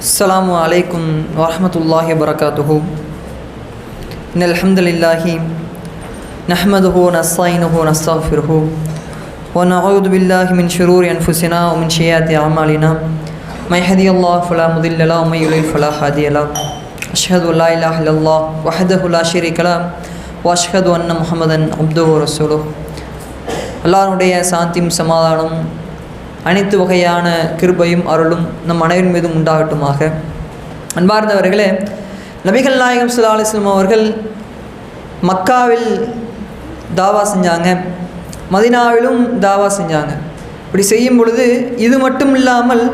السلام عليكم ورحمة الله وبركاته. إن الحمد لله نحمده ونستعينه ونستغفره ونعوذ بالله من شرور أنفسنا ومن سيئات أعمالنا. ما يهدي الله فلا مضل له ومن يضلل فلا هادي له. أشهد أن لا إله إلا الله وحده لا شريك له وأشهد أن محمدا عبده ورسوله. அல்லாருடைய سانتيم சமாதானம் அனைத்து வகையான கிருபையும் அருளும் நம் அனைவரின் மீதும் உண்டாகட்டுமாக. அன்பார்ந்தவர்களே நபிகள் நாயகம் சுல்லா அலிஸ்லாம் அவர்கள் மக்காவில் தாவா செஞ்சாங்க. மதினாவிலும் தாவா செஞ்சாங்க. இப்படி செய்யும் பொழுது இது மட்டும் இல்லாமல்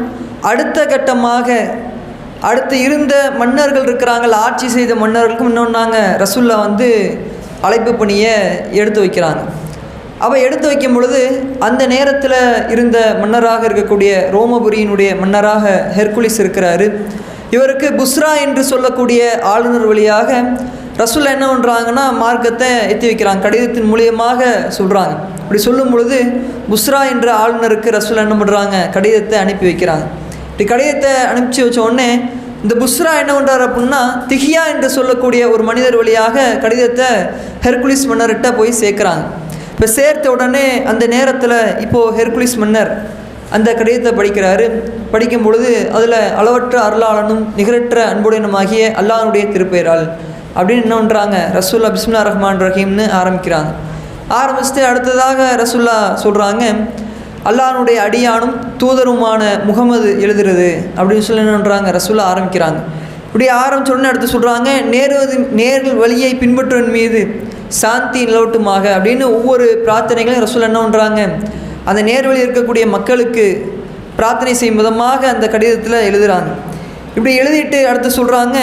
அடுத்த கட்டமாக அடுத்து இருந்த மன்னர்கள் இருக்கிறாங்கள் ஆட்சி செய்த மன்னர்களுக்கும் இன்னொன்னாங்க ரசுல்லா வந்து அழைப்பு பணியை எடுத்து வைக்கிறாங்க. அவள் எடுத்து வைக்கும் பொழுது அந்த நேரத்தில் இருந்த மன்னராக இருக்கக்கூடிய ரோமபுரியினுடைய மன்னராக ஹெர்குலிஸ் இருக்கிறாரு. இவருக்கு புஸ்ரா என்று சொல்லக்கூடிய ஆளுநர் வழியாக ரசூல்லா என்ன பண்ணுறாங்கன்னா மார்க்கத்தை எத்தி வைக்கிறாங்க. கடிதத்தின் மூலியமாக சொல்கிறாங்க அப்படி சொல்லும் பொழுது புஸ்ரா என்ற ஆளுநருக்கு ரசூல்லா என்ன பண்ணுறாங்க கடிதத்தை அனுப்பி வைக்கிறாங்க. இப்படி கடிதத்தை அனுப்பிச்சி வச்ச உடனே இந்த புஸ்ரா என்ன பண்ணுறார் அப்படின்னா திகியா என்று சொல்லக்கூடிய ஒரு மனிதர் வழியாக கடிதத்தை ஹெர்குலிஸ் மன்னர்கிட்ட போய் சேர்க்குறாங்க. இப்போ சேர்த்த உடனே அந்த நேரத்தில் இப்போது ஹெர்குலிஸ் மன்னர் அந்த கடிதத்தை படிக்கிறாரு. படிக்கும் பொழுது அதில் அளவற்ற அருளாளனும் நிகரற்ற அன்புடையனுமாகிய அல்லாஹனுடைய திருப்பெயரால் அப்படின்னு என்ன பண்ணுறாங்க ரசூல்லா பிஸ்மில்லா ரஹ்மான் ரஹீம்னு ஆரம்பிக்கிறாங்க. ஆரம்பிச்சுட்டு அடுத்ததாக ரசுல்லா சொல்கிறாங்க அல்லாஹனுடைய அடியானும் தூதருமான முகமது எழுதுறது அப்படின்னு சொல்லி என்ன பண்ணுறாங்க ரசுல்லா ஆரம்பிக்கிறாங்க. இப்படி ஆரம்பிச்ச உடனே அடுத்து சொல்கிறாங்க நேரு நேர் வழியை பின்பற்றுவன் மீது சாந்தி நிலவட்டுமாக அப்படின்னு ஒவ்வொரு பிரார்த்தனைகளையும் ரசூல் என்ன பண்ணுறாங்க அந்த நேர்வழி இருக்கக்கூடிய மக்களுக்கு பிரார்த்தனை செய்யும் விதமாக அந்த கடிதத்தில் எழுதுகிறாங்க இப்படி எழுதிட்டு அடுத்து சொல்கிறாங்க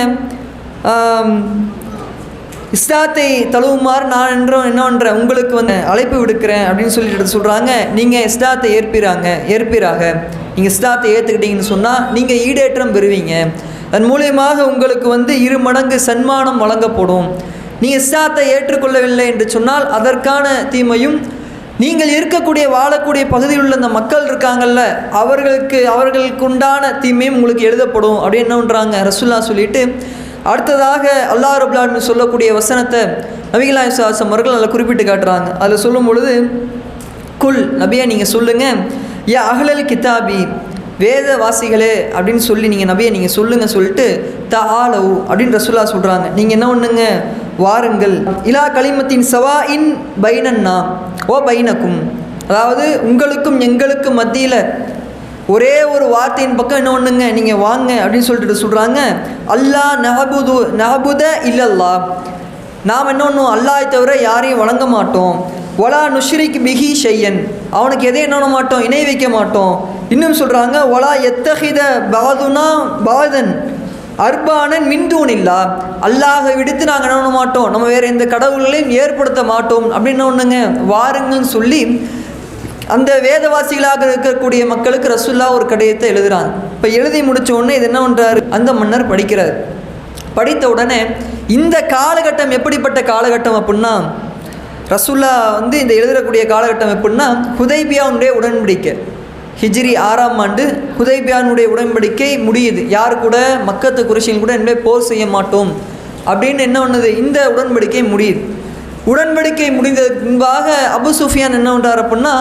இஸ்லாத்தை தழுவுமாறு நான் என்றும் என்ன பண்ணுறேன் உங்களுக்கு வந்து அழைப்பு விடுக்கிறேன் அப்படின்னு சொல்லிட்டு சொல்கிறாங்க நீங்கள் இஸ்லாத்தை ஏற்பிறாங்க ஏற்பிறாக நீங்கள் இஸ்லாத்தை ஏற்றுக்கிட்டீங்கன்னு சொன்னால் நீங்கள் ஈடேற்றம் பெறுவீங்க. அதன் மூலியமாக உங்களுக்கு வந்து இரு மடங்கு சன்மானம் வழங்கப்படும். நீங்கள் இஸ்லாத்தை ஏற்றுக்கொள்ளவில்லை என்று சொன்னால் அதற்கான தீமையும் நீங்கள் இருக்கக்கூடிய வாழக்கூடிய பகுதியில் உள்ள அந்த மக்கள் இருக்காங்கல்ல அவர்களுக்கு அவர்களுக்கு உண்டான தீமையும் உங்களுக்கு எழுதப்படும் அப்படின்னு என்ன பண்ணுறாங்க ரசுல்லா சொல்லிட்டு அடுத்ததாக அல்லா ரபுல்லான்னு சொல்லக்கூடிய வசனத்தை நபிகலா சுவாசம் அவர்கள் அதில் குறிப்பிட்டு காட்டுறாங்க. அதில் சொல்லும் பொழுது குல் நபியா நீங்கள் சொல்லுங்கள் ஏ அகலல் கிதாபி வேதவாசிகளே அப்படின்னு சொல்லி நீங்கள் நபியை நீங்கள் சொல்லுங்கள் சொல்லிட்டு த ஆலவு அப்படின்னு ரசுல்லா சொல்கிறாங்க நீங்கள் என்ன ஒன்றுங்க வாருங்கள். இலா களிமத்தின் சவா இன் பைனன்னா. ஓ பைனக்கும். அதாவது உங்களுக்கும் எங்களுக்கும் மத்தியில் ஒரே ஒரு வார்த்தையின் பக்கம் என்ன ஒன்றுங்க நீங்கள் வாங்க அப்படின்னு சொல்லிட்டு சொல்கிறாங்க அல்லா நஹபுது நஹபுத இல்லல்லா. நாம் என்ன ஒன்றும் அல்லாஹ் தவிர யாரையும் வழங்க மாட்டோம். ஒலா நுஷ்ரிக் பிஹி ஷையன். அவனுக்கு எதை என்ன மாட்டோம்? இணை வைக்க மாட்டோம். இன்னும் சொல்கிறாங்க ஒலா எத்தகித பாதுனா பாதன் அர்பானன் மின்தூன் இல்லா. அல்லாஹை விடுத்து நாங்கள் என்ன பண்ண மாட்டோம்? நம்ம வேறு எந்த கடவுள்களையும் ஏற்படுத்த மாட்டோம். அப்படின்னு ஒன்றுங்க வாருங்கன்னு சொல்லி அந்த வேதவாசிகளாக இருக்கக்கூடிய மக்களுக்கு ரசுல்லா ஒரு கடிதத்தை எழுதுகிறான் இப்போ எழுதி முடித்த உடனே இது என்ன பண்ணுறாரு அந்த மன்னர் படிக்கிறார். படித்த உடனே இந்த காலகட்டம் எப்படிப்பட்ட காலகட்டம் அப்படின்னா ரசுல்லா வந்து இந்த எழுதக்கூடிய காலகட்டம் எப்படின்னா ஹுதைபியாவுடைய உடன்படிக்கை. ஹிஜ்ரி ஆறாம் ஆண்டு ஹுதைபியானுடைய உடன்படிக்கை முடியுது. யார் கூட? மக்கத்து குறைசிகள் கூட இனிமேல் போர் செய்ய மாட்டோம். அப்படின்னு என்ன பண்ணுது? இந்த உடன்படிக்கை முடியுது. உடன்படிக்கை முடிந்ததுக்கு முன்பாக அபு சுஃபியான் என்ன பண்ணுறார் அப்படின்னா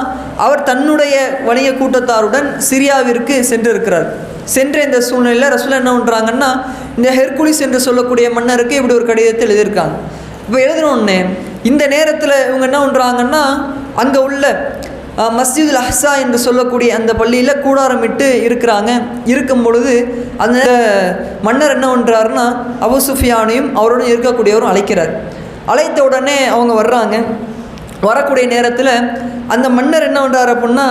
அவர் தன்னுடைய வணிக கூட்டத்தாருடன் சிரியாவிற்கு சென்றிருக்கிறார். சென்ற இந்த சூழ்நிலையில் ரசூலா என்ன பண்ணுறாங்கன்னா இந்த ஹெர்குலிஸ் என்று சொல்லக்கூடிய மன்னருக்கு இப்படி ஒரு கடிதத்தை எழுதியிருக்காங்க. இப்போ எழுதினோடனே இந்த நேரத்தில் இவங்க என்ன பண்ணுறாங்கன்னா அங்கே உள்ள மஸ்ஜிதுல் அஹ்சா என்று சொல்லக்கூடிய அந்த பள்ளியில் கூடாரமிட்டு இருக்கிறாங்க. இருக்கும் பொழுது அந்த மன்னர் என்ன பண்ணுறாருன்னா அபு சுஃபியானையும் அவருடன் இருக்கக்கூடியவரும் அழைக்கிறார். அழைத்த உடனே அவங்க வர்றாங்க. வரக்கூடிய நேரத்தில் அந்த மன்னர் என்ன பண்ணுறாரு அப்படின்னா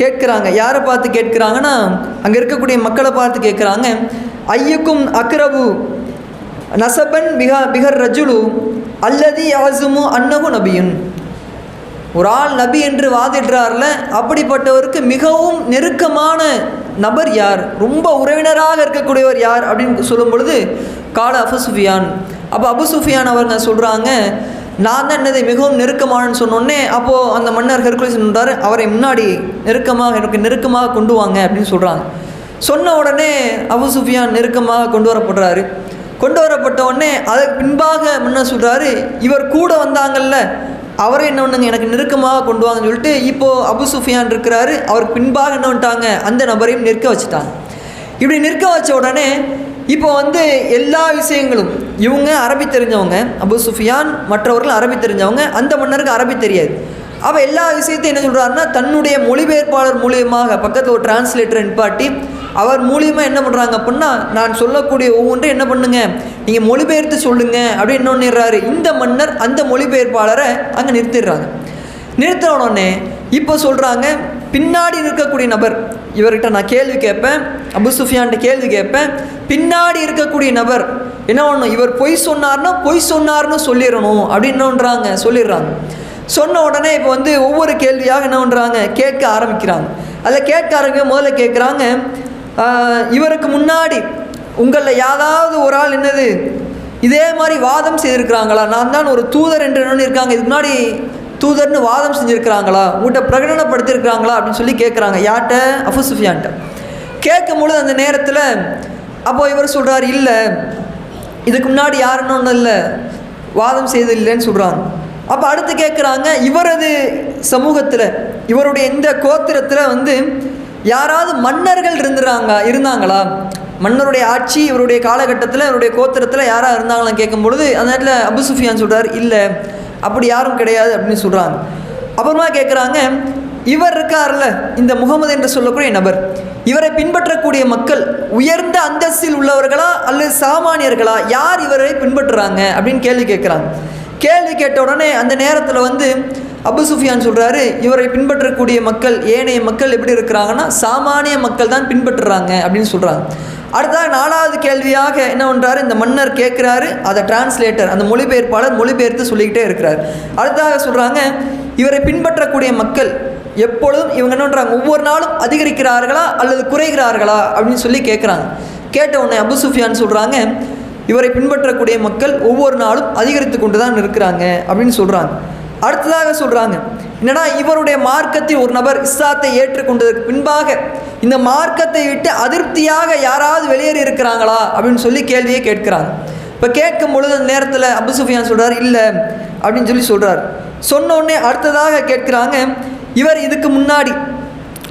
கேட்குறாங்க. யாரை பார்த்து கேட்குறாங்கன்னா அங்கே இருக்கக்கூடிய மக்களை பார்த்து கேட்குறாங்க. ஐயக்கும் அக்ரபு நசபன் பிகா பிகர் ரஜுலு அல்லதி யாசுமு அன்னகு நபியுன். ஒரு ஆள் நபி என்று வாதிடுறார்ல அப்படிப்பட்டவருக்கு மிகவும் நெருக்கமான நபர் யார்? ரொம்ப உறவினராக இருக்கக்கூடியவர் யார் அப்படின்னு சொல்லும் பொழுது கால அபு சுஃபியான். அப்போ அபு சுஃபியான் அவங்க சொல்கிறாங்க நான் தான் என்னது மிகவும் நெருக்கமானன்னு சொன்னோடனே அப்போது அந்த மன்னர் ஹெர்குலிஸ் நின்றார் அவரை முன்னாடி நெருக்கமாக எனக்கு நெருக்கமாக கொண்டு வாங்க அப்படின்னு சொல்கிறாங்க சொன்ன உடனே அபு சுஃபியான் நெருக்கமாக கொண்டு வரப்படுறாரு. கொண்டு வரப்பட்ட உடனே அதற்கு பின்பாக முன்ன சொல்கிறாரு இவர் கூட வந்தாங்கல்ல அவரை என்ன பண்ணுங்க எனக்கு நெருக்கமாக கொண்டு வாங்கன்னு சொல்லிட்டு இப்போது அபு சுஃபியான் இருக்கிறாரு. அவருக்கு பின்பாக என்ன பண்ணிட்டாங்க அந்த நபரையும் நிற்க வச்சுட்டாங்க. இப்படி நிற்க வச்ச உடனே இப்போ வந்து எல்லா விஷயங்களும் இவங்க அரபி தெரிஞ்சவங்க அபு சுஃபியான் மற்றவர்கள் அரபி தெரிஞ்சவங்க அந்த மன்னருக்கு அரபி தெரியாது. அவள் எல்லா விஷயத்தையும் என்ன சொல்கிறாருன்னா தன்னுடைய மொழிபெயர்ப்பாளர் மூலியமாக பக்கத்தில் ஒரு டிரான்ஸ்லேட்டர் நிப்பாட்டி அவர் மூலியமாக என்ன பண்ணுறாங்க அப்படின்னா நான் சொல்லக்கூடிய ஒவ்வொன்றும் என்ன பண்ணுங்க? நீங்கள் மொழிபெயர்த்து சொல்லுங்கள் அப்படின்னு என்ன பண்ணிடுறாரு? இந்த மன்னர் அந்த மொழிபெயர்ப்பாளரை அங்கே நிறுத்திடுறாங்க. நிறுத்தினோடனே இப்போ சொல்கிறாங்க பின்னாடி இருக்கக்கூடிய நபர் இவர்கிட்ட நான் கேள்வி கேட்பேன் அபு சுஃபியான்ட்ட கேள்வி கேட்பேன் பின்னாடி இருக்கக்கூடிய நபர் என்ன பண்ணணும்? இவர் பொய் சொன்னார்னா பொய் சொன்னார்னு சொல்லிடணும் அப்படின்னுன்றாங்க சொல்லிடுறாங்க. சொன்ன உடனே இப்போ வந்து ஒவ்வொரு கேள்வியாக என்ன பண்ணுறாங்க கேட்க ஆரம்பிக்கிறாங்க. அதில் கேட்க ஆரம்பிக்க முதல்ல கேட்குறாங்க இவருக்கு முன்னாடி உங்களில் யாராவது ஒரு ஆள் என்னது? இதே மாதிரி வாதம் செய்திருக்கிறாங்களா? நான் தான் ஒரு தூதர் என்று இருக்காங்க. இதுக்கு முன்னாடி தூதர்னு வாதம் செஞ்சுருக்கிறாங்களா? உங்கள்கிட்ட பிரகடனப்படுத்தியிருக்கிறாங்களா அப்படின்னு சொல்லி கேட்குறாங்க யார்கிட்ட? அஃபு சுஃபியான்ட்ட. கேட்கும் பொழுது அந்த நேரத்தில் அப்போ இவர் சொல்கிறார் இல்லை இதுக்கு முன்னாடி யாருன்னு ஒன்றும் இல்லை. வாதம் செய்து இல்லைன்னு சொல்கிறாங்க அப்போ அடுத்து கேட்குறாங்க இவரது சமூகத்தில் இவருடைய இந்த கோத்திரத்தில் வந்து யாராவது மன்னர்கள் இருந்துறாங்க இருந்தாங்களா? மன்னருடைய ஆட்சி இவருடைய காலகட்டத்தில் இவருடைய கோத்திரத்தில் யாராக இருந்தாங்களான்னு கேட்கும் பொழுது அந்த நேரத்தில் அபு சுஃபியான் சொல்கிறார் இல்லை அப்படி யாரும் கிடையாது அப்படின்னு சொல்கிறாங்க அப்புறமா கேட்குறாங்க இவர் இருக்கார்ல இந்த முகமது என்று சொல்லக்கூடிய நபர். இவரை பின்பற்றக்கூடிய மக்கள் உயர்ந்த அந்தஸ்தில் உள்ளவர்களா அல்லது சாமானியர்களா யார் இவரை பின்பற்றுறாங்க அப்படின்னு கேள்வி கேட்குறாங்க கேள்வி கேட்ட உடனே அந்த நேரத்தில் வந்து அபு சுஃபியான் சொல்கிறாரு இவரை பின்பற்றக்கூடிய மக்கள் ஏனைய மக்கள் எப்படி இருக்கிறாங்கன்னா சாமானிய மக்கள் தான் பின்பற்றுறாங்க அப்படின்னு சொல்கிறாங்க அடுத்ததாக நாலாவது கேள்வியாக என்ன பண்ணுறாரு இந்த மன்னர் கேட்குறாரு அதை டிரான்ஸ்லேட்டர் அந்த மொழிபெயர்ப்பாளர் மொழிபெயர்த்து சொல்லிக்கிட்டே இருக்கிறார். அடுத்ததாக சொல்கிறாங்க இவரை பின்பற்றக்கூடிய மக்கள் எப்பொழுதும் இவங்க என்ன பண்ணுறாங்க ஒவ்வொரு நாளும் அதிகரிக்கிறார்களா அல்லது குறைகிறார்களா அப்படின்னு சொல்லி கேட்குறாங்க. கேட்ட உடனே அபு சுஃபியான் சொல்கிறாங்க இவரை பின்பற்றக்கூடிய மக்கள் ஒவ்வொரு நாளும் அதிகரித்து கொண்டு தான் இருக்கிறாங்க அப்படின்னு சொல்கிறாங்க அடுத்ததாக சொல்கிறாங்க என்னடா இவருடைய மார்க்கத்தில் ஒரு நபர் இஸ்லாத்தை ஏற்றுக்கொண்டதற்கு பின்பாக இந்த மார்க்கத்தை விட்டு அதிருப்தியாக யாராவது வெளியேறி இருக்கிறாங்களா அப்படின்னு சொல்லி கேள்வியை கேட்குறாங்க. இப்போ கேட்கும் பொழுது அந்த நேரத்தில் அபு சுஃபியான் சொல்கிறார் இல்லை அப்படின்னு சொல்லி சொல்கிறார் சொன்னோடனே அடுத்ததாக கேட்குறாங்க இவர் இதுக்கு முன்னாடி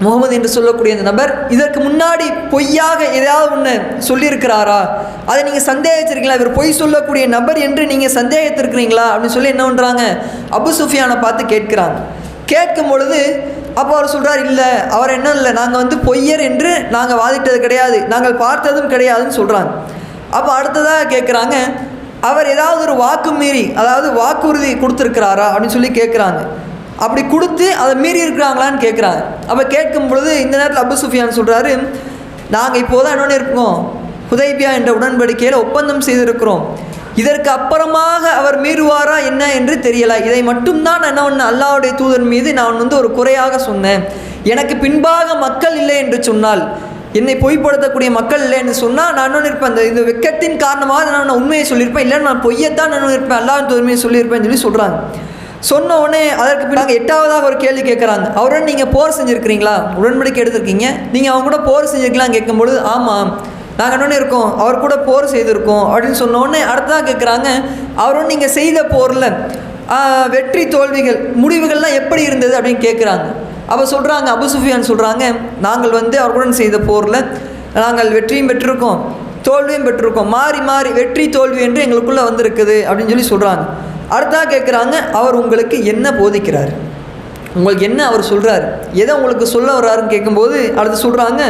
முகமது என்று சொல்லக்கூடிய அந்த நபர் இதற்கு முன்னாடி பொய்யாக ஏதாவது ஒன்று சொல்லியிருக்கிறாரா? அதை நீங்கள் சந்தேகிச்சிருக்கீங்களா? இவர் பொய் சொல்லக்கூடிய நபர் என்று நீங்கள் சந்தேகத்திருக்கிறீங்களா? அப்படின்னு சொல்லி என்ன பண்ணுறாங்க அபு சுஃபியானை பார்த்து கேட்குறாங்க கேட்கும் பொழுது அப்போ அவர் சொல்கிறார் இல்லை அவர் என்ன இல்லை நாங்கள் வந்து பொய்யர் என்று நாங்கள் வாதிட்டது கிடையாது. நாங்கள் பார்த்ததும் கிடையாதுன்னு சொல்கிறாங்க அப்போ அடுத்ததாக கேட்குறாங்க அவர் ஏதாவது ஒரு வாக்கு மீறி அதாவது வாக்குறுதி கொடுத்துருக்கிறாரா? அப்படின்னு சொல்லி கேட்குறாங்க. அப்படி கொடுத்து அதை மீறி இருக்கிறாங்களான்னு கேட்குறாங்க. அப்போ கேட்கும் பொழுது இந்த நேரத்தில் அபு சுஃபியான் சொல்கிறாரு நாங்கள் இப்போ தான் என்னென்னு இருக்கோம் ஹுதைபியா என்ற உடன்படிக்கையில் ஒப்பந்தம் செய்திருக்கிறோம். இதற்கு அப்புறமாக அவர் மீறுவாரா என்ன என்று தெரியல. இதை மட்டும்தான் நான் என்ன ஒன்று அல்லாவுடைய தூதன் மீது நான் வந்து ஒரு குறையாக சொன்னேன். எனக்கு பின்பாக மக்கள் இல்லை என்று சொன்னால் என்னை பொய்ப்படுத்தக்கூடிய மக்கள் இல்லைன்னு சொன்னால் நான் இன்னொன்று இருப்பேன் அந்த இந்த வெக்கத்தின் காரணமாக நான் உண்மையை சொல்லியிருப்பேன். இல்லை நான் பொய்யத்தான் நான் இருப்பேன் அல்லாஹ் தூதன்மையை சொல்லியிருப்பேன்னு சொல்லி சொல்கிறாங்க சொன்ன உடனே அதற்கு பின்னாங்க எட்டாவதாக ஒரு கேள்வி கேட்குறாங்க. அவருடன் நீங்கள் போர் செஞ்சுருக்கிறீங்களா? உடன்படிக்கை எடுத்திருக்கீங்க. நீங்கள் அவங்க கூட போர் செஞ்சுருக்கலாம் கேட்கும்பொழுது ஆமாம். நாங்கள் என்னென்ன இருக்கோம் அவர் கூட போர் செய்திருக்கோம் அப்படின்னு சொன்ன உடனே அடுத்ததாக கேட்குறாங்க அவரோட நீங்கள் செய்த போரில் வெற்றி தோல்விகள் முடிவுகள்லாம் எப்படி இருந்தது அப்படின்னு கேட்குறாங்க. அப்போ சொல்கிறாங்க அபு சுஃபியான் சொல்கிறாங்க நாங்கள் வந்து அவருடன் செய்த போரில் நாங்கள் வெற்றியும் பெற்றிருக்கோம் தோல்வியும் பெற்றிருக்கோம். மாறி மாறி வெற்றி தோல்வி என்று எங்களுக்குள்ளே வந்திருக்குது அப்படின்னு சொல்லி சொல்கிறாங்க அடுத்தா கேட்குறாங்க அவர் உங்களுக்கு என்ன போதிக்கிறார்? உங்களுக்கு என்ன அவர் சொல்கிறார் எதை உங்களுக்கு சொல்ல வர்றாருன்னு கேட்கும்போது அடுத்து சொல்கிறாங்க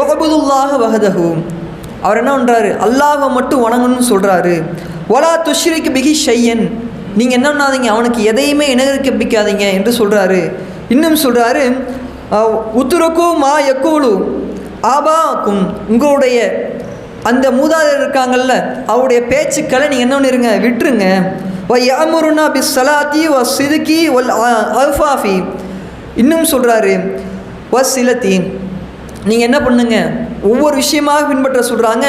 ஒகபுதுல்லாக வகதகு அவர் என்ன பண்ணுறாரு அல்லாஹை மட்டும் வணங்கணும்னு சொல்கிறாரு ஒலா துஷ்ரிக்கு பிகி ஷையன். நீங்கள் என்ன பண்ணாதீங்க அவனுக்கு எதையுமே இணைக்கப்பிக்காதீங்க என்று சொல்கிறாரு இன்னும் சொல்கிறாரு உத்துருக்கு மா எக்கோலு ஆபாக்கும். உங்களுடைய அந்த மூதாதையர் இருக்காங்கல்ல அவருடைய பேச்சுக்களை நீங்கள் என்ன பண்ணிருங்க விட்டுருங்க. வயமுருனா பி சலாத்தி வ சிதுக்கி ஒல் அல்ஃபாஃபி இன்னும் சொல்கிறாரு வ சிலத்தி நீங்கள் என்ன பண்ணுங்க? ஒவ்வொரு விஷயமாக பின்பற்ற சொல்கிறாங்க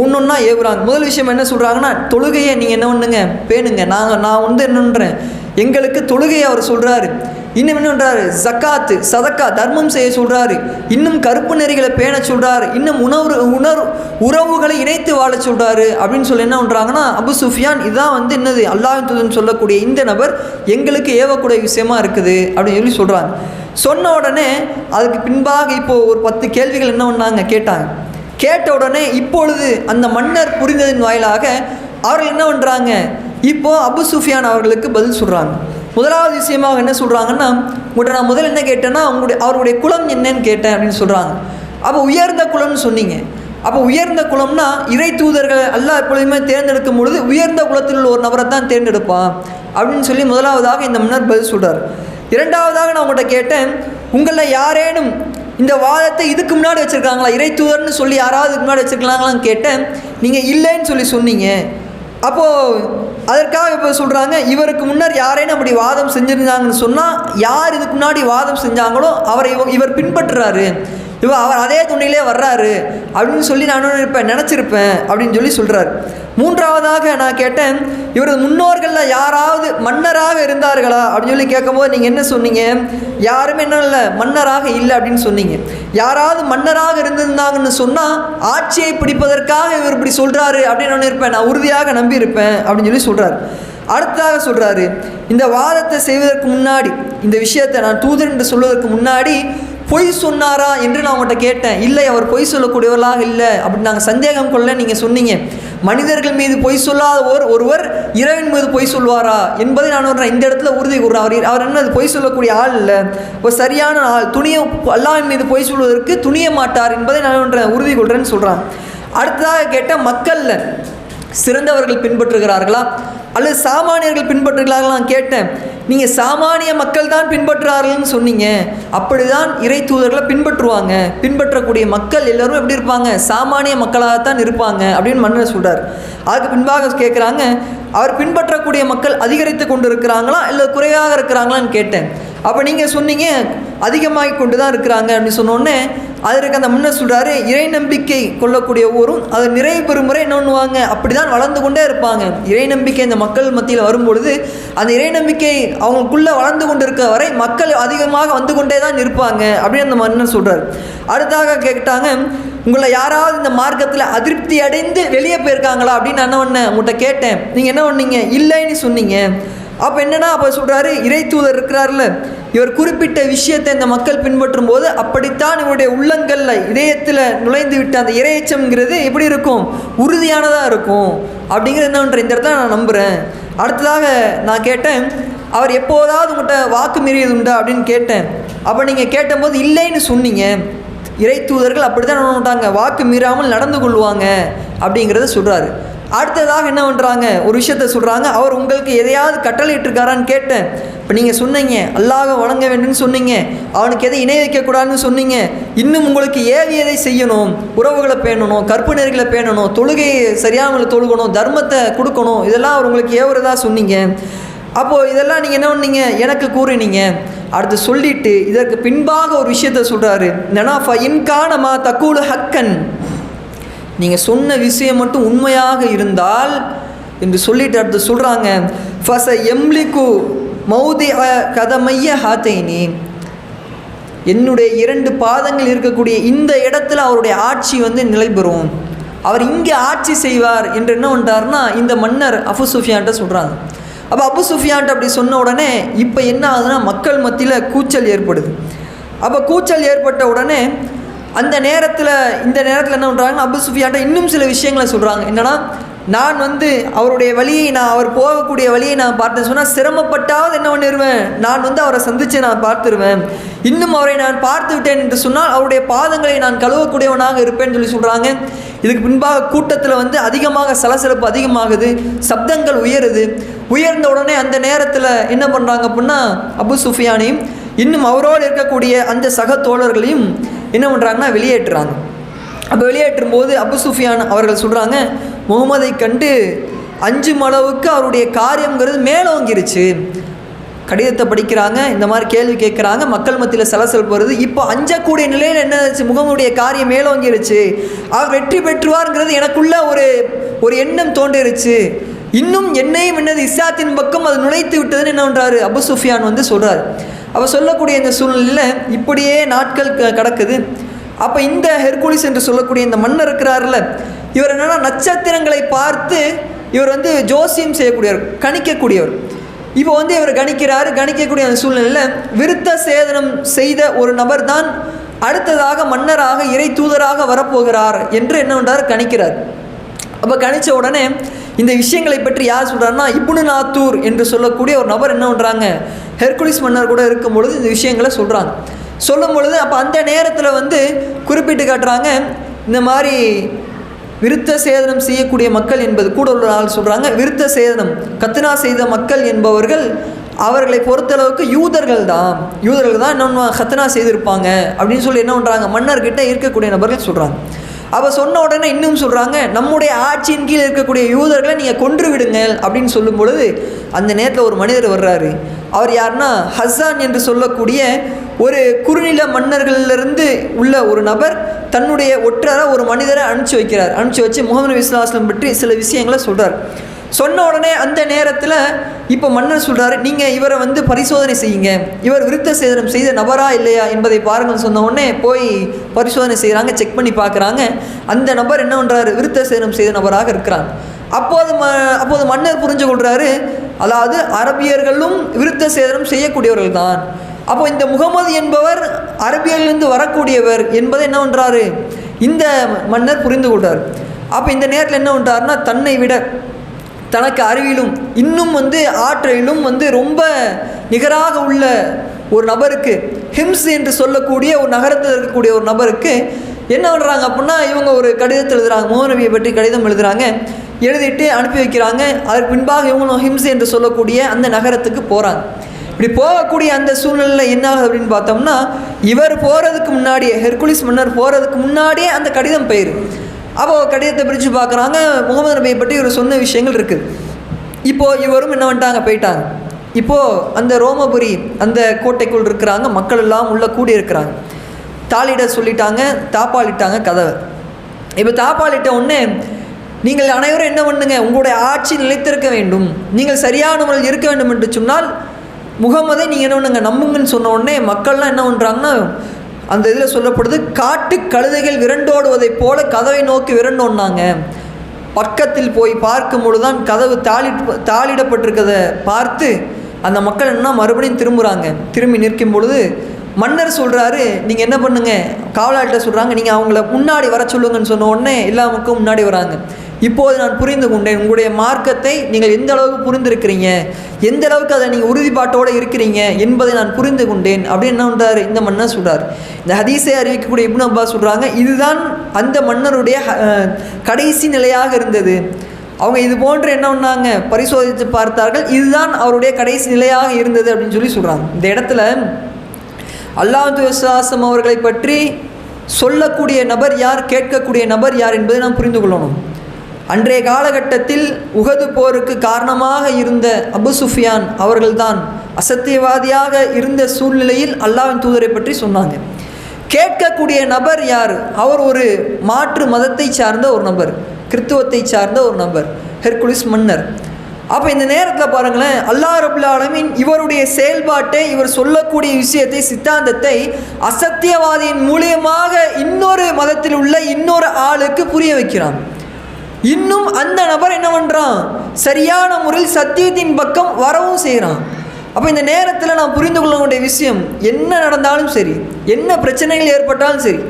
ஒன்றுன்னா ஏவுறாங்க. முதல் விஷயம் என்ன சொல்கிறாங்கன்னா தொழுகையை நீங்கள் என்ன பண்ணுங்க? பேணுங்க. நாங்கள் நான் வந்து என்னன்றேன் எங்களுக்கு தொழுகையை அவர் சொல்கிறாரு இன்னும் என்ன பண்ணுறாரு ஜக்காத்து சதக்கா தர்மம் செய்ய சொல்கிறாரு இன்னும் கருப்பு நெறிகளை பேண சொல்கிறாரு இன்னும் உணவு உணர்வு உறவுகளை இணைத்து வாழ சொல்கிறாரு அப்படின்னு சொல்லி என்ன பண்ணுறாங்கன்னா அபு சுஃபியான் இதுதான் வந்து என்னது? அல்லாஹின் தூதன் சொல்லக்கூடிய இந்த நபர் எங்களுக்கு ஏவக்கூடிய விஷயமா இருக்குது அப்படின்னு சொல்லி சொல்கிறாங்க சொன்ன உடனே அதுக்கு பின்பாக இப்போது ஒரு பத்து கேள்விகள் என்ன பண்ணாங்க? கேட்டாங்க. கேட்ட உடனே இப்பொழுது அந்த மன்னர் புரிந்ததின் வாயிலாக அவர்கள் என்ன பண்ணுறாங்க இப்போது அபு சுஃபியான் அவர்களுக்கு பதில் சொல்கிறாங்க முதலாவது விஷயமாக என்ன சொல்கிறாங்கன்னா உங்கள்கிட்ட நான் முதல்ல என்ன கேட்டேன்னா உங்களுடைய அவருடைய குலம் என்னன்னு கேட்டேன் அப்படின்னு சொல்கிறாங்க அப்போ உயர்ந்த குலம்னு சொன்னீங்க. அப்போ உயர்ந்த குலம்னா இறை தூதர்கள் அல்லாஹ் எப்பொழுதுமே தேர்ந்தெடுக்கும் பொழுது உயர்ந்த குலத்தில் உள்ள ஒரு நபரை தான் தேர்ந்தெடுப்பான் அப்படின்னு சொல்லி முதலாவதாக இந்த மன்னர் பதில் சொல்கிறார் இரண்டாவதாக நான் உங்கள்கிட்ட கேட்டேன் உங்களில் யாரேனும் இந்த வாதத்தை இதுக்கு முன்னாடி வச்சுருக்காங்களா? இறை தூதர்னு சொல்லி யாராவது இதுக்கு முன்னாடி வச்சுருக்கலாங்களான்னு கேட்டேன். நீங்கள் இல்லைன்னு சொல்லி சொன்னீங்க. அப்போது அதற்காக இப்போ சொல்கிறாங்க இவருக்கு முன்னர் யாரேனும் அப்படி வாதம் செஞ்சுருந்தாங்கன்னு சொன்னால் யார் இதுக்கு முன்னாடி வாதம் செஞ்சாங்களோ அவரை இவர் பின்பற்றுறாரு. இவன் அவர் அதே துணையிலே வர்றாரு அப்படின்னு சொல்லி நான் இருப்பேன் நினச்சிருப்பேன் அப்படின்னு சொல்லி சொல்கிறார் மூன்றாவதாக நான் கேட்டேன் இவரது முன்னோர்களில் யாராவது மன்னராக இருந்தார்களா அப்படின்னு சொல்லி கேட்கும்போது நீங்கள் என்ன சொன்னீங்க? யாருமே என்ன இல்லை மன்னராக இல்லை அப்படின்னு சொன்னீங்க. யாராவது மன்னராக இருந்திருந்தாங்கன்னு சொன்னால் ஆட்சியை பிடிப்பதற்காக இவர் இப்படி சொல்கிறாரு அப்படின்னு நான் இருப்பேன் நான் உறுதியாக நம்பியிருப்பேன் அப்படின்னு சொல்லி சொல்கிறார் அடுத்ததாக சொல்கிறாரு இந்த வாதத்தை செய்வதற்கு முன்னாடி இந்த விஷயத்தை நான் தூதர் என்று சொல்வதற்கு முன்னாடி பொய் சொன்னாரா என்று நான் அவங்கள்ட்ட கேட்டேன். இல்லை அவர் பொய் சொல்லக்கூடியவர்களாக இல்லை. அப்படி நாங்கள் சந்தேகம் கொள்ள நீங்கள் சொன்னீங்க. மனிதர்கள் மீது பொய் சொல்லாத ஒருவர் இறைவன் மீது பொய் சொல்வாரா என்பதை நான் சொல்கிறேன் இந்த இடத்துல உறுதி கூறுறேன். அவர் அவர் என்ன பொய் சொல்லக்கூடிய ஆள் இல்லை. ஒரு சரியான ஆள். துணிய அல்லாவின் மீது பொய் சொல்வதற்கு துணிய மாட்டார் என்பதை நான் சொல்கிறேன் உறுதி கொள்கிறேன்னு சொல்கிறான் அடுத்ததாக கேட்ட மக்களில் சிறந்தவர்கள் பின்பற்றுகிறார்களா? அல்லது சாமானியர்கள் பின்பற்றுகிறார்களா? நான் கேட்டேன். நீங்கள் சாமானிய மக்கள் தான் பின்பற்றுறார்கள்னு சொன்னீங்க. அப்படிதான் இறை தூதர்களை பின்பற்றுவாங்க. பின்பற்றக்கூடிய மக்கள் எல்லோரும் எப்படி இருப்பாங்க? சாமானிய மக்களாகத்தான் இருப்பாங்க அப்படின்னு மன்னர் சொல்கிறார் அதுக்கு பின்பாக கேட்குறாங்க அவர் பின்பற்றக்கூடிய மக்கள் அதிகரித்து கொண்டு இருக்கிறாங்களா இல்லை குறைவாக இருக்கிறாங்களான்னு கேட்டேன். அப்போ நீங்கள் சொன்னீங்க அதிகமாகி கொண்டு தான் இருக்கிறாங்க. அப்படின்னு சொன்னோடனே அதற்கு அந்த முன்னர் சொல்கிறாரு இறை நம்பிக்கை கொள்ளக்கூடிய ஒவ்வொரும் அது நிறைவு பெறும் முறை என்ன பண்ணுவாங்க? அப்படி தான் வளர்ந்து கொண்டே இருப்பாங்க. இறை நம்பிக்கை இந்த மக்கள் மத்தியில் வரும்பொழுது அந்த இறை நம்பிக்கை அவங்களுக்குள்ளே வளர்ந்து கொண்டு இருக்க வரை மக்கள் அதிகமாக வந்து கொண்டே தான் இருப்பாங்க அப்படின்னு அந்த மன்னர் சொல்கிறார் அடுத்தாக கேட்டாங்க உங்களை யாராவது இந்த மார்க்கத்தில் அதிருப்தி அடைந்து வெளியே போயிருக்காங்களா? அப்படின்னு நான் என்ன பண்ணேன்? உங்கள்கிட்ட கேட்டேன். நீங்கள் என்ன பண்ணீங்க? இல்லைன்னு சொன்னீங்க. அப்போ என்னென்னா அப்போ சொல்கிறாரு இறை தூதர் இருக்கிறார்ல. இவர் குறிப்பிட்ட விஷயத்தை இந்த மக்கள் பின்பற்றும் போது அப்படித்தான் இவருடைய உள்ளங்களில் இதயத்தில் நுழைந்து விட்ட அந்த இறையச்சம்ங்கிறது எப்படி இருக்கும்? உறுதியானதாக இருக்கும். அப்படிங்கிறது என்னன்ற இந்த இடத்துல நான் நம்புகிறேன் அடுத்ததாக நான் கேட்டேன் அவர் எப்போதாவது உங்கள்கிட்ட வாக்கு மீறியது உண்டா அப்படின்னு கேட்டேன். அப்போ நீங்கள் கேட்டபோது இல்லைன்னு சொன்னீங்க. இறை தூதர்கள் அப்படி தான் வாக்கு மீறாமல் நடந்து கொள்வாங்க. அப்படிங்கிறத சொல்கிறாரு அடுத்ததாக என்ன பண்ணுறாங்க ஒரு விஷயத்த சொல்கிறாங்க அவர் உங்களுக்கு எதையாவது கட்டளையிட்டிருக்காரான்னு கேட்டேன். இப்போ நீங்கள் சொன்னீங்க அல்லாஹ வணங்க வேண்டும்னு சொன்னீங்க. அவனுக்கு எதை இணை வைக்கக்கூடாதுன்னு சொன்னீங்க. இன்னும் உங்களுக்கு ஏவியதை செய்யணும்? உறவுகளை பேணணும் கற்பு நெறிகளை பேணணும் தொழுகையை சரியாமல் தொழுகணும் தர்மத்தை கொடுக்கணும். இதெல்லாம் அவர் உங்களுக்கு ஏவுறதா சொன்னீங்க. அப்போது இதெல்லாம் நீங்கள் என்ன பண்ணீங்க? எனக்கு கூறினீங்க. அடுத்து சொல்லிட்டு இதற்கு பின்பாக ஒரு விஷயத்த சொல்கிறாரு நனாஃபா இன்கானமா தக்கூலு ஹக்கன். நீங்கள் சொன்ன விஷயம் மட்டும் உண்மையாக இருந்தால் என்று சொல்லிட்டு அடுத்து சொல்கிறாங்க ஃபச எம்லிக்கு மௌதி கதமைய ஹாத்தைனி. என்னுடைய இரண்டு பாதங்கள் இருக்கக்கூடிய இந்த இடத்துல அவருடைய ஆட்சி வந்து நிலை பெறும் அவர் இங்கே ஆட்சி செய்வார் என்று என்ன பண்ணுறாருனா இந்த மன்னர் அஃபு சுஃபியான்ட்ட சொல்கிறாங்க அப்போ அபுசுஃபியான்ட்ட அப்படி சொன்ன உடனே இப்போ என்ன ஆகுதுன்னா மக்கள் மத்தியில் கூச்சல் ஏற்படுது. அப்போ கூச்சல் ஏற்பட்ட உடனே அந்த நேரத்தில் இந்த நேரத்தில் என்ன பண்ணுறாங்கன்னா அபு சுஃபியாட்ட இன்னும் சில விஷயங்களை சொல்கிறாங்க என்னன்னா நான் வந்து அவருடைய வழியை நான் அவர் போகக்கூடிய வழியை நான் பார்த்தேன் சொன்னால் சிரமப்பட்டாவது என்ன பண்ணிடுவேன் நான் வந்து அவரை சந்தித்து நான் பார்த்துருவேன். இன்னும் அவரை நான் பார்த்து விட்டேன் என்று சொன்னால் அவருடைய பாதங்களை நான் கழுவக்கூடியவனாக இருப்பேன்னு சொல்லி சொல்கிறாங்க இதுக்கு பின்பாக கூட்டத்தில் வந்து அதிகமாக சலசலப்பு அதிகமாகுது. சப்தங்கள் உயருது. உயர்ந்த உடனே அந்த நேரத்தில் என்ன பண்ணுறாங்க அப்படின்னா அபு சுஃபியானையும் இன்னும் அவரோடு இருக்கக்கூடிய அந்த சக தோழர்களையும் என்ன பண்ணுறாங்கன்னா வெளியேற்றுறாங்க. அப்போ வெளியேற்றும் போது அபு சுஃபியான் அவர்கள் சொல்கிறாங்க முகமதை கண்டு அஞ்சு அளவுக்கு அவருடைய காரியங்கிறது மேலோங்கிருச்சு. கடிதத்தை படிக்கிறாங்க இந்த மாதிரி கேள்வி கேட்குறாங்க மக்கள் மத்தியில் சலசல் போகிறது இப்போ அஞ்சக்கூடிய நிலையில் என்ன ஆச்சு? முகமுடைய காரியம் மேலோங்கிருச்சு. அவர் வெற்றி பெற்றுவாருங்கிறது எனக்குள்ள ஒரு ஒரு எண்ணம் தோன்றிருச்சு. இன்னும் என்னையும் என்னது இஸ்லாத்தின் பக்கம் அது நுழைத்து விட்டதுன்னு என்ன பண்ணுறாரு அபு சுஃபியான் வந்து சொல்கிறார் அவள் சொல்லக்கூடிய இந்த சூழ்நிலையில் இப்படியே நாட்கள் க- கடக்குது. அப்போ இந்த ஹெர்குலிஸ் என்று சொல்லக்கூடிய இந்த மன்னர் இருக்கிறார்ல இவர் என்னென்னா நட்சத்திரங்களை பார்த்து இவர் வந்து ஜோசியம் செய்யக்கூடியவர் கணிக்கக்கூடியவர். இப்போ வந்து இவர் கணிக்கிறாரு கணிக்கக்கூடிய அந்த சூழ்நிலையில் விருத்த சேதனம் செய்த ஒரு நபர் தான் அடுத்ததாக மன்னராக இறை தூதராக வரப்போகிறார் என்று என்ன கணிக்கிறார். அப்போ கணித்த உடனே இந்த விஷயங்களை பற்றி யார் சொல்கிறாருன்னா இப்னு நாத்தூர் என்று சொல்லக்கூடிய ஒரு நபர் என்ன பண்ணுறாங்க ஹெர்குலிஸ் மன்னர் கூட இருக்கும் பொழுது இந்த விஷயங்களை சொல்கிறாங்க சொல்லும் பொழுது அப்போ அந்த நேரத்தில் வந்து குறிப்பிட்டு காட்டுறாங்க இந்த மாதிரி விருத்த சேதனம் செய்யக்கூடிய மக்கள் என்பது கூட உள்ள ஆள் சொல்கிறாங்க விருத்த சேதனம் கத்னா செய்த மக்கள் என்பவர்கள் அவர்களை பொறுத்தளவுக்கு யூதர்கள் தான் யூதர்கள் தான் என்ன கத்னா செய்திருப்பாங்க அப்படின்னு சொல்லி என்ன பண்ணுறாங்க மன்னர்கிட்ட இருக்கக்கூடிய நபர்கள் சொல்கிறாங்க அவ சொன்ன உடனே இன்னும் சொல்கிறாங்க நம்முடைய ஆட்சியின் கீழே இருக்கக்கூடிய யூதர்களை நீங்கள் கொன்று விடுங்க அப்படின்னு சொல்லும் பொழுது அந்த நேரத்தில் ஒரு மனிதர் வர்றாரு. அவர் யாருன்னா ஹஸ்ஸான் என்று சொல்லக்கூடிய ஒரு குறுநில மன்னர்களிலிருந்து உள்ள ஒரு நபர் தன்னுடைய ஒற்றராக ஒரு மனிதரை அனுப்பிச்சி வைக்கிறார். அனுப்பிச்சி வச்சு முகமது நபி இஸ்லாஸ்லம் பற்றி சில விஷயங்களை சொல்கிறார் சொன்ன உடனே அந்த நேரத்தில் இப்போ மன்னர் சொல்கிறாரு நீங்கள் இவரை வந்து பரிசோதனை செய்யுங்க. இவர் விருத்த சேதனம் செய்த நபரா இல்லையா என்பதை பாருங்கன்னு சொன்ன உடனே போய் பரிசோதனை செய்கிறாங்க செக் பண்ணி பார்க்குறாங்க அந்த நபர் என்ன பண்ணுறாரு விருத்த சேதனம் செய்த நபராக இருக்கிறாங்க அப்போது ம அப்போது மன்னர் புரிஞ்சு கொள்கிறாரு அதாவது அரபியர்களும் விருத்த சேதனம் செய்யக்கூடியவர்கள் தான். அப்போ இந்த முகமது என்பவர் அரபியர்களிலிருந்து வரக்கூடியவர் என்பதை என்ன பண்ணுறாரு இந்த மன்னர் புரிந்து கொள்கிறார் அப்போ இந்த நேரத்தில் என்ன பண்ணுறாருன்னா தன்னை விட தனக்கு அறிவிலும் இன்னும் வந்து ஆற்றலிலும் வந்து ரொம்ப நிகராக உள்ள ஒரு நபருக்கு ஹிம்ஸ் என்று சொல்லக்கூடிய ஒரு நகரத்தில் இருக்கக்கூடிய ஒரு நபருக்கு என்ன பண்ணுறாங்க அப்படின்னா இவங்க ஒரு கடிதத்தை எழுதுகிறாங்க மோகனபியை பற்றி கடிதம் எழுதுகிறாங்க எழுதிட்டு அனுப்பி வைக்கிறாங்க. அதற்கு பின்பாக இவங்களும் ஹிம்ஸ் என்று சொல்லக்கூடிய அந்த நகரத்துக்கு போகிறாங்க இப்படி போகக்கூடிய அந்த சூழ்நிலையில் என்ன ஆகுது அப்படின்னு பார்த்தோம்னா இவர் போகிறதுக்கு முன்னாடியே ஹெர்குலிஸ் மன்னர் போகிறதுக்கு முன்னாடியே அந்த கடிதம் போயிரு. அப்போ கடிதத்தை பிரித்து பார்க்குறாங்க. முகமது நபியை பற்றி இவர் சொன்ன விஷயங்கள் இருக்குது இப்போது இவரும் என்ன பண்ணிட்டாங்க? போயிட்டாங்க. இப்போது அந்த ரோமபுரி அந்த கோட்டைக்குள் இருக்கிறாங்க. மக்கள் எல்லாம் உள்ளே கூடி இருக்கிறாங்க தாளிட சொல்லிட்டாங்க தாப்பாளிட்டாங்க கதவை. இப்போ தாப்பாளிட்ட உடனே நீங்கள் அனைவரும் என்ன பண்ணுங்க? உங்களுடைய ஆட்சி நிலைத்திருக்க வேண்டும். நீங்கள் சரியான முறையில் இருக்க வேண்டும் என்று சொன்னால் முகமதை நீங்கள் என்ன பண்ணுங்க? நம்புங்கன்னு சொன்ன உடனே மக்கள்லாம் என்ன பண்ணுறாங்கன்னா அந்த இதில் சொல்லப்படுது காட்டு கழுதைகள் விரண்டோடுவதைப் போல கதவை நோக்கி விரண்டோன்னாங்க. பக்கத்தில் போய் பார்க்கும் பொழுதுதான் கதவு தாளி தாளிடப்பட்டிருக்கதை பார்த்து அந்த மக்கள் என்ன மறுபடியும் திரும்புகிறாங்க திரும்பி நிற்கும் பொழுது மன்னர் சொல்கிறாரு நீங்கள் என்ன பண்ணுங்க? காவலாள்கிட்ட சொல்கிறாங்க நீங்கள் அவங்கள முன்னாடி வர சொல்லுங்கன்னு சொன்ன உடனே எல்லா மக்களும் முன்னாடி வராங்க. இப்போது நான் புரிந்து கொண்டேன். உங்களுடைய மார்க்கத்தை நீங்கள் எந்த அளவுக்கு புரிந்திருக்கிறீங்க? எந்த அளவுக்கு அதை நீங்கள் உறுதிப்பாட்டோடு இருக்கிறீங்க என்பதை நான் புரிந்து கொண்டேன். அப்படின்னு என்ன பண்ணுறாரு இந்த மன்னர் சொல்கிறார் இந்த ஹதீஸை அறிவிக்கக்கூடிய இப்னு அப்பா சொல்கிறாங்க இதுதான் அந்த மன்னருடைய கடைசி நிலையாக இருந்தது. அவங்க இது போன்று என்ன பண்ணாங்க? பரிசோதித்து பார்த்தார்கள். இதுதான் அவருடைய கடைசி நிலையாக இருந்தது அப்படின்னு சொல்லி சொல்கிறாங்க இந்த இடத்துல அல்லாஹ் விசுவாசம் அவர்களை பற்றி சொல்லக்கூடிய நபர் யார்? கேட்கக்கூடிய நபர் யார் என்பதை நாம் புரிந்து கொள்ளணும். அன்றைய காலகட்டத்தில் உகது போருக்கு காரணமாக இருந்த அபு சுஃபியான் அவர்கள்தான் அசத்தியவாதியாக இருந்த சூழ்நிலையில் அல்லாவின் தூதரை பற்றி சொன்னாங்க. கேட்கக்கூடிய நபர் யார்? அவர் ஒரு மாற்று மதத்தை சார்ந்த ஒரு நபர் கிறித்துவத்தை சார்ந்த ஒரு நபர் ஹெர்குலிஸ் மன்னர். அப்போ இந்த நேரத்தில் பாருங்களேன் அல்லாஹ் ரபுல் ஆலமீன் இவருடைய செயல்பாட்டை இவர் சொல்லக்கூடிய விஷயத்தை சித்தாந்தத்தை அசத்தியவாதியின் மூலியமாக இன்னொரு மதத்தில் உள்ள இன்னொரு ஆளுக்கு புரிய வைக்கிறான். இன்னும் அந்த நபர் என்ன பண்ணுறான் சரியான முறையில் சத்தியத்தின் பக்கம் வரவும் செய்கிறான். அப்போ இந்த நேரத்தில் நான் புரிந்து கொள்ளக்கூடிய விஷயம் என்ன நடந்தாலும் சரி என்ன பிரச்சனைகள் ஏற்பட்டாலும் சரி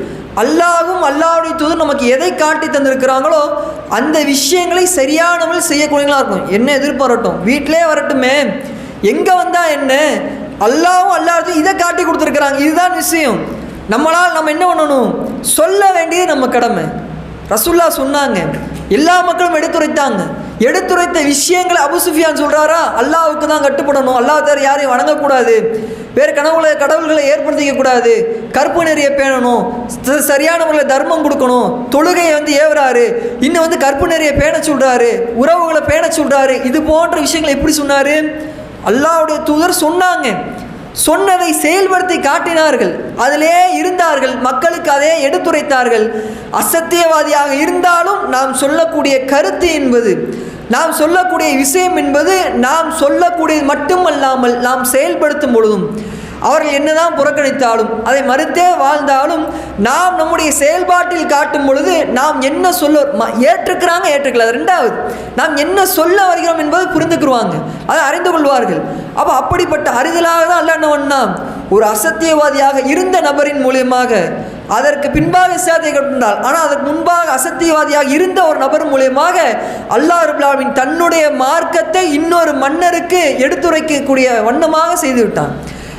அல்லாவும் அல்லாவுடைய தூதர் நமக்கு எதை காட்டி தந்திருக்கிறாங்களோ அந்த விஷயங்களை சரியான முறையில் இருக்கும் என்ன எதிர்பாரட்டும்? வீட்டிலே வரட்டுமே. எங்கே வந்தால் என்ன? அல்லாவும் அல்லாத்தையும் இதை காட்டி கொடுத்துருக்குறாங்க. இதுதான் விஷயம். நம்மளால் நம்ம என்ன பண்ணணும்? சொல்ல வேண்டியது நம்ம கடமை. ரசுல்லா சொன்னாங்க எல்லா மக்களும் எடுத்துரைத்தாங்க. எடுத்துரைத்த விஷயங்களை அபு சுஃபியான் சொல்கிறாரா அல்லாவுக்கு தான் கட்டுப்படணும். அல்லாஹ் தவிர யாரையும் வணங்கக்கூடாது. வேறு கனவுகளை கடவுள்களை ஏற்படுத்திக்க கூடாது கற்பு நெறியை பேணணும். ச- சரியான முறையில் தர்மம் கொடுக்கணும். தொழுகையை வந்து ஏவுறாரு. இன்னும் வந்து கற்பு நெறியை பேண சொல்கிறாரு உறவுகளை பேண சொல்கிறாரு இது போன்ற விஷயங்களை எப்படி சொன்னார்? அல்லாவுடைய தூதர் சொன்னாங்க. சொன்னதை செயல்படுத்தி காட்டினார்கள். அதிலே இருந்தார்கள். மக்களுக்கு அதே எடுத்துரைத்தார்கள். அசத்தியவாதியாக இருந்தாலும் நாம் சொல்லக்கூடிய கருத்து என்பது நாம் சொல்லக்கூடிய விஷயம் என்பது நாம் சொல்லக்கூடியது மட்டுமல்லாமல் நாம் செயல்படுத்தும் பொழுதும் அவர்கள் என்னதான் புறக்கணித்தாலும் அதை மறுத்தே வாழ்ந்தாலும் நாம் நம்முடைய செயல்பாட்டில் காட்டும் பொழுது நாம் என்ன சொல்ல ஏற்றுக்கிறாங்க ஏற்றுக்கல. ரெண்டாவது நாம் என்ன சொல்ல வருகிறோம் என்பது புரிந்துக்குருவாங்க. அதை அறிந்து கொள்வார்கள். அப்போ அப்படிப்பட்ட அறிதலாக தான் அல்ல என்ன ஒரு அசத்தியவாதியாக இருந்த நபரின் மூலியமாக அதற்கு பின்பாக சேதை கண்டால் ஆனால் அதற்கு முன்பாக அசத்தியவாதியாக இருந்த ஒரு நபர் மூலியமாக அல்லாஹ் ரபுல்லாவின் தன்னுடைய மார்க்கத்தை இன்னொரு மன்னருக்கு எடுத்துரைக்கக்கூடிய வண்ணமாக செய்துவிட்டான்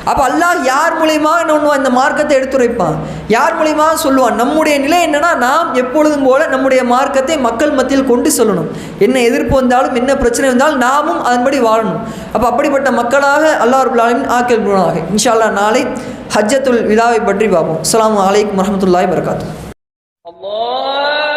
அப்போ அல்லாஹ் யார் மூலியமா நம்ம இந்த மார்க்கத்தை எடுத்துரைப்பான்? யார் மூலியமாக சொல்லுவான்? நம்முடைய நிலை என்னன்னா நாம் எப்பொழுதும் போல நம்முடைய மார்க்கத்தை மக்கள் மத்தியில் கொண்டு சொல்லணும். என்ன எதிர்ப்பு வந்தாலும் என்ன பிரச்சனை வந்தாலும் நாமும் அதன்படி வாழணும். அப்போ அப்படிப்பட்ட மக்களாக அல்லாஹ் ரபுல்லாலின் ஆக்கல் குணாக இன்ஷால்லா நாளை ஹஜ்ஜத்துல் விதாவை பற்றி பார்ப்போம். அஸ்லாம் வலைக்கம் வரமத்துல்லாய் வரகாத்து Allah